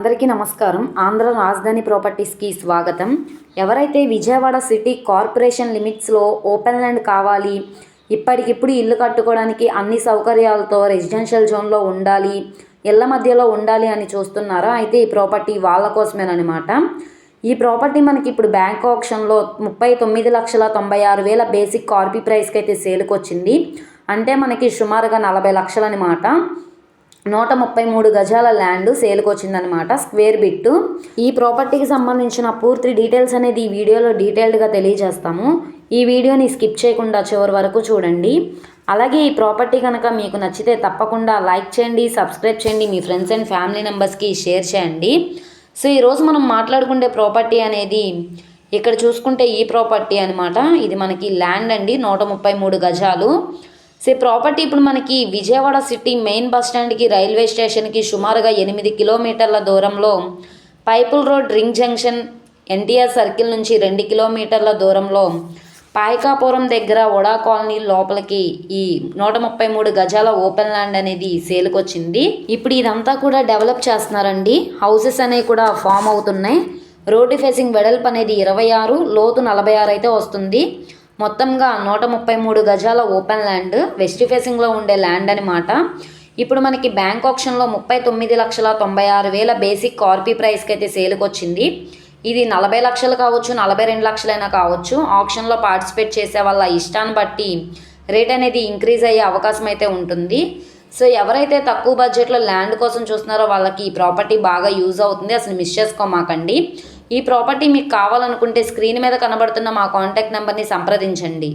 అందరికీ నమస్కారం. ఆంధ్ర రాజధాని ప్రాపర్టీస్కి స్వాగతం. ఎవరైతే విజయవాడ సిటీ కార్పొరేషన్ లిమిట్స్లో ఓపెన్ ల్యాండ్ కావాలి ఇప్పటికిప్పుడు ఇల్లు కట్టుకోవడానికి అన్ని సౌకర్యాలతో రెసిడెన్షియల్ జోన్లో ఉండాలి ఇళ్ళ మధ్యలో ఉండాలి అని చూస్తున్నారా? అయితే ఈ ప్రాపర్టీ వాళ్ళ కోసమేనమాట ఈ ప్రాపర్టీ మనకి ఇప్పుడు బ్యాంక్ ఆప్షన్లో ముప్పై తొమ్మిది లక్షల తొంభై ఆరు వేల బేసిక్ కార్పీ ప్రైస్కి అయితే సేల్కి వచ్చింది అంటే మనకి సుమారుగా నలభై లక్షలనమాట నూట ముప్పై మూడు గజాల ల్యాండ్ సేల్కి వచ్చిందనమాట స్క్వేర్ బిట్టు ఈ ప్రాపర్టీకి సంబంధించిన పూర్తి డీటెయిల్స్ అనేది ఈ వీడియోలో డీటెయిల్డ్గా తెలియజేస్తాము. ఈ వీడియోని స్కిప్ చేయకుండా చివరి వరకు చూడండి. అలాగే ఈ ప్రాపర్టీ కనుక మీకు నచ్చితే తప్పకుండా లైక్ చేయండి సబ్స్క్రైబ్ చేయండి మీ ఫ్రెండ్స్ అండ్ ఫ్యామిలీ మెంబర్స్కి షేర్ చేయండి. సో ఈరోజు మనం మాట్లాడుకునే ప్రాపర్టీ అనేది ఇక్కడ చూసుకుంటే ఈ ప్రాపర్టీ అనమాట ఇది మనకి ల్యాండ్ అండి నూట ముప్పై మూడు గజాలు. సే ప్రాపర్టీ ఇప్పుడు మనకి విజయవాడ సిటీ మెయిన్ బస్ స్టాండ్కి రైల్వే స్టేషన్కి సుమారుగా ఎనిమిది కిలోమీటర్ల దూరంలో Pipula road ring junction NTR circle నుంచి రెండు కిలోమీటర్ల దూరంలో పాయకాపురం దగ్గర వడా కాలనీ లోపలికి ఈ నూట ముప్పై మూడు గజాల ఓపెన్ ల్యాండ్ అనేది సేల్కి వచ్చింది ఇప్పుడు ఇదంతా కూడా డెవలప్ చేస్తున్నారండి. హౌసెస్ అనేవి కూడా ఫామ్ అవుతున్నాయి. రోడ్డు ఫేసింగ్ వెడల్పు అనేది ఇరవై ఆరు లోతు నలభై ఆరు అయితే వస్తుంది. మొత్తంగా నూట ముప్పై మూడు గజాల ఓపెన్ ల్యాండ్ వెస్ట్ ఫేసింగ్లో ఉండే ల్యాండ్ అనమాట ఇప్పుడు మనకి బ్యాంక్ ఆప్షన్లో ముప్పై తొమ్మిది లక్షల తొంభై ఆరు వేల బేసిక్ కార్పీ ప్రైస్కి అయితే సేల్కి వచ్చింది ఇది నలభై లక్షలు కావచ్చు నలభై రెండు లక్షలైనా కావచ్చు. ఆప్షన్లో పార్టిసిపేట్ చేసే వాళ్ళ ఇష్టాన్ని బట్టి రేట్ అనేది ఇంక్రీజ్ అయ్యే అవకాశం అయితే ఉంటుంది. సో ఎవరైతే తక్కువ బడ్జెట్లో ల్యాండ్ కోసం చూస్తున్నారో వాళ్ళకి ఈ ప్రాపర్టీ బాగా యూజ్ అవుతుంది. అసలు మిస్ చేసుకోమాకండి. ఈ ప్రాపర్టీ మీకు కావాలనుకుంటే స్క్రీన్ మీద కనబడుతున్న మా కాంటాక్ట్ నెంబర్ని సంప్రదించండి.